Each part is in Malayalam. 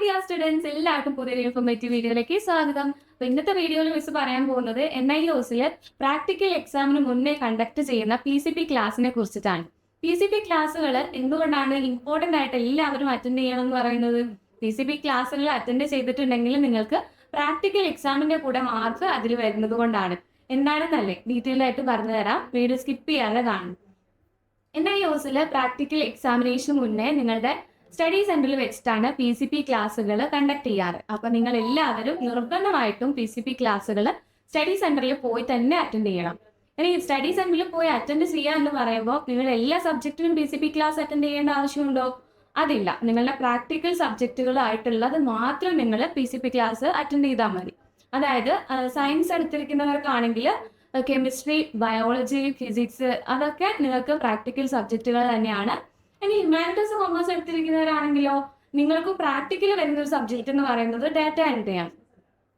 ഡിയർ സ്റ്റുഡൻസ് എല്ലാവർക്കും പുതിയൊരു ഇൻഫോർമേറ്റീവ് വീഡിയോയിലേക്ക് സ്വാഗതം. അപ്പൊ ഇന്നത്തെ വീഡിയോയിൽ മിസ് പറയാൻ പോകുന്നത് എൻ ഐ ഒസിൽ പ്രാക്ടിക്കൽ എക്സാമിന് മുന്നേ കണ്ടക്ട് ചെയ്യുന്ന പി സി പി ക്ലാസ്സിനെ കുറിച്ചിട്ടാണ്. പി സി പി ക്ലാസ്സുകൾ എന്തുകൊണ്ടാണ് ഇമ്പോർട്ടന്റ് ആയിട്ട് എല്ലാവരും അറ്റൻഡ് ചെയ്യണം എന്ന് പറയുന്നത്? പി സി പി ക്ലാസ്സുകൾ അറ്റൻഡ് ചെയ്തിട്ടുണ്ടെങ്കിൽ നിങ്ങൾക്ക് പ്രാക്ടിക്കൽ എക്സാമിന്റെ കൂടെ മാർക്ക് അതിൽ വരുന്നത് കൊണ്ടാണ്. എന്താണെന്നല്ലേ ഡീറ്റെയിൽ ആയിട്ട് പറഞ്ഞു തരാം. വീഡിയോ സ്കിപ്പ് ചെയ്യാതെ കാണും. എൻ ഐ ഒസിൽ പ്രാക്ടിക്കൽ എക്സാമിനേഷൻ മുന്നേ നിങ്ങളുടെ സ്റ്റഡി സെന്ററിൽ വെച്ചിട്ടാണ് പി സി പി ക്ലാസ്സുകൾ കണ്ടക്ട് ചെയ്യാറ്. അപ്പൊ നിങ്ങൾ എല്ലാവരും നിർബന്ധമായിട്ടും പി സി പി ക്ലാസ്സുകൾ സ്റ്റഡി സെന്ററിൽ പോയി തന്നെ അറ്റൻഡ് ചെയ്യണം. ഇനി സ്റ്റഡി സെന്ററിൽ പോയി അറ്റൻഡ് ചെയ്യുക എന്ന് പറയുമ്പോൾ നിങ്ങൾ എല്ലാ സബ്ജക്റ്റിലും P C P class attend ചെയ്യേണ്ട ആവശ്യമുണ്ടോ? അതില്ല. നിങ്ങളുടെ പ്രാക്ടിക്കൽ സബ്ജക്റ്റുകളായിട്ടുള്ളത് മാത്രം നിങ്ങൾ P C P class attend ചെയ്താൽ മതി. അതായത് സയൻസ് എടുത്തിരിക്കുന്നവർക്കാണെങ്കിൽ കെമിസ്ട്രി ബയോളജി ഫിസിക്സ് അതൊക്കെ നിങ്ങൾക്ക് പ്രാക്ടിക്കൽ സബ്ജക്റ്റുകൾ തന്നെയാണ് ഇനി ഹ്യൂമാനിറ്റീസ് കോമേഴ്സ് എടുത്തിരിക്കുന്നവരാണെങ്കിലോ നിങ്ങൾക്ക് പ്രാക്ടിക്കൽ വരുന്ന ഒരു സബ്ജക്റ്റ് എന്ന് പറയുന്നത് ഡാറ്റ എൻട്രി ആണ്.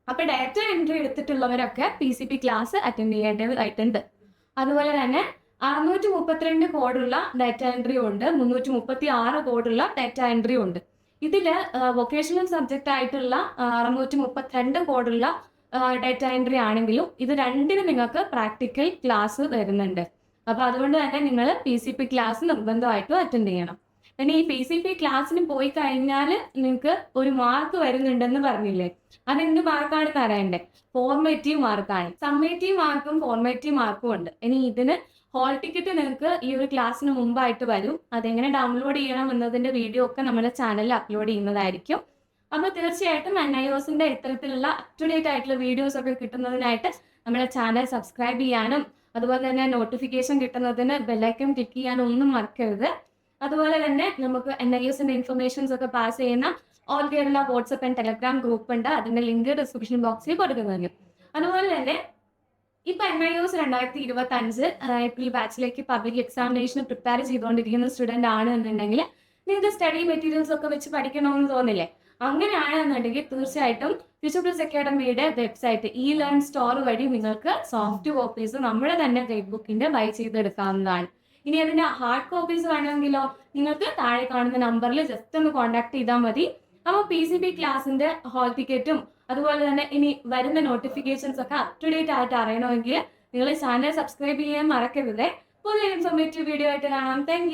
അപ്പൊ data entry എടുത്തിട്ടുള്ളവരൊക്കെ P C P class attend ചെയ്യേണ്ടതായിട്ടുണ്ട് അതുപോലെ തന്നെ അറുന്നൂറ്റി മുപ്പത്തിരണ്ട് കോഡുള്ള ഡാറ്റ എൻട്രി ഉണ്ട്. മുന്നൂറ്റി മുപ്പത്തി ആറ് കോഡുള്ള ഡാറ്റ എൻട്രി ഉണ്ട്. ഇതിൽ വൊക്കേഷണൽ സബ്ജക്റ്റ് ആയിട്ടുള്ള അറുന്നൂറ്റി മുപ്പത്തിരണ്ട് കോഡുള്ള ഡാറ്റ എൻട്രി ആണെങ്കിലും ഇത് രണ്ടിനും നിങ്ങൾക്ക് പ്രാക്ടിക്കൽ ക്ലാസ് വരുന്നുണ്ട്. അപ്പൊ അതുകൊണ്ട് തന്നെ നിങ്ങൾ പി സി പി ക്ലാസ് നിർബന്ധമായിട്ടും അറ്റൻഡ് ചെയ്യണം. പിന്നെ ഈ പി സി പി ക്ലാസ്സിന് പോയി കഴിഞ്ഞാൽ നിങ്ങൾക്ക് ഒരു മാർക്ക് വരുന്നുണ്ടെന്ന് പറഞ്ഞില്ലേ? അതെന്ത് മാർക്കാണ് തരേണ്ടേ ഫോർമേറ്റീവ് മാർക്കാണ് സമ്മേറ്റീവ് മാർക്കും ഫോർമേറ്റീവ് മാർക്കും ഉണ്ട്. ഇനി ഇതിന് ഹോൾ ടിക്കറ്റ് നിങ്ങൾക്ക് ഈ ഒരു ക്ലാസ്സിന് മുമ്പായിട്ട് വരും. അതെങ്ങനെ ഡൗൺലോഡ് ചെയ്യണം എന്നതിന്റെ വീഡിയോ ഒക്കെ നമ്മുടെ ചാനലിൽ അപ്ലോഡ് ചെയ്യുന്നതായിരിക്കും. അപ്പൊ തീർച്ചയായിട്ടും എൻ ഐ ഒസിന്റെ ഇത്തരത്തിലുള്ള അപ് ടു ഡേറ്റ് ആയിട്ടുള്ള വീഡിയോസ് ഒക്കെ കിട്ടുന്നതിനായിട്ട് നമ്മുടെ ചാനൽ സബ്സ്ക്രൈബ് ചെയ്യാനും അതുപോലെ തന്നെ നോട്ടിഫിക്കേഷൻ കിട്ടുന്നതിന് ബെല്ലൈക്കൺ ക്ലിക്ക് ചെയ്യാൻ ഒന്നും മറക്കരുത്. അതുപോലെ തന്നെ നമുക്ക് എൻ ഐ എസിന്റെ ഇൻഫർമേഷൻസ് ഒക്കെ പാസ് ചെയ്യുന്ന all Kerala WhatsApp and Telegram group ഉണ്ട്. അതിന്റെ ലിങ്ക് ഡിസ്ക്രിപ്ഷൻ ബോക്സിൽ കൊടുക്കുന്നതായിരിക്കും അതുപോലെ തന്നെ ഇപ്പൊ എൻ ഐ എസ് രണ്ടായിരത്തി ഇരുപത്തി അഞ്ച് ഏപ്രിൽ ബാച്ചിലേക്ക് പബ്ലിക് എക്സാമിനേഷന് പ്രിപ്പയർ ചെയ്തുകൊണ്ടിരിക്കുന്ന സ്റ്റുഡന്റ് ആണ് എന്നുണ്ടെങ്കിൽ നിങ്ങൾക്ക് സ്റ്റഡി മെറ്റീരിയൽസ് ഒക്കെ വെച്ച് പഠിക്കണമെന്ന് തോന്നില്ലേ? അങ്ങനെയാണെന്നുണ്ടെങ്കിൽ തീർച്ചയായിട്ടും ഫ്യൂച്ചർ പ്ലസ് അക്കാഡമിയുടെ വെബ്സൈറ്റ് ഇ ലേൺ സ്റ്റോർ വഴി നിങ്ങൾക്ക് സോഫ്റ്റ് കോപ്പീസ് നമ്മുടെ തന്നെ ഗൈഡ് ബുക്കിന്റെ ബൈ ചെയ്തെടുക്കാവുന്നതാണ്. ഇനി അതിന്റെ ഹാർഡ് കോപ്പീസ് വേണമെങ്കിലോ? നിങ്ങൾക്ക് താഴെ കാണുന്ന നമ്പറിൽ ജസ്റ്റ് ഒന്ന് കോൺടാക്ട് ചെയ്താൽ മതി. അപ്പോൾ പി സി ബി ക്ലാസിന്റെ ഹോൾ ടിക്കറ്റും അതുപോലെ തന്നെ ഇനി വരുന്ന നോട്ടിഫിക്കേഷൻസ് ഒക്കെ അപ് ടു ഡേറ്റ് ആയിട്ട് അറിയണമെങ്കിൽ നിങ്ങൾ ചാനൽ സബ്സ്ക്രൈബ് ചെയ്യാൻ മറക്കരുത്. പുതിയ ഇൻഫോർമേറ്റീവ് വീഡിയോ ആയിട്ട് കാണാം. താങ്ക്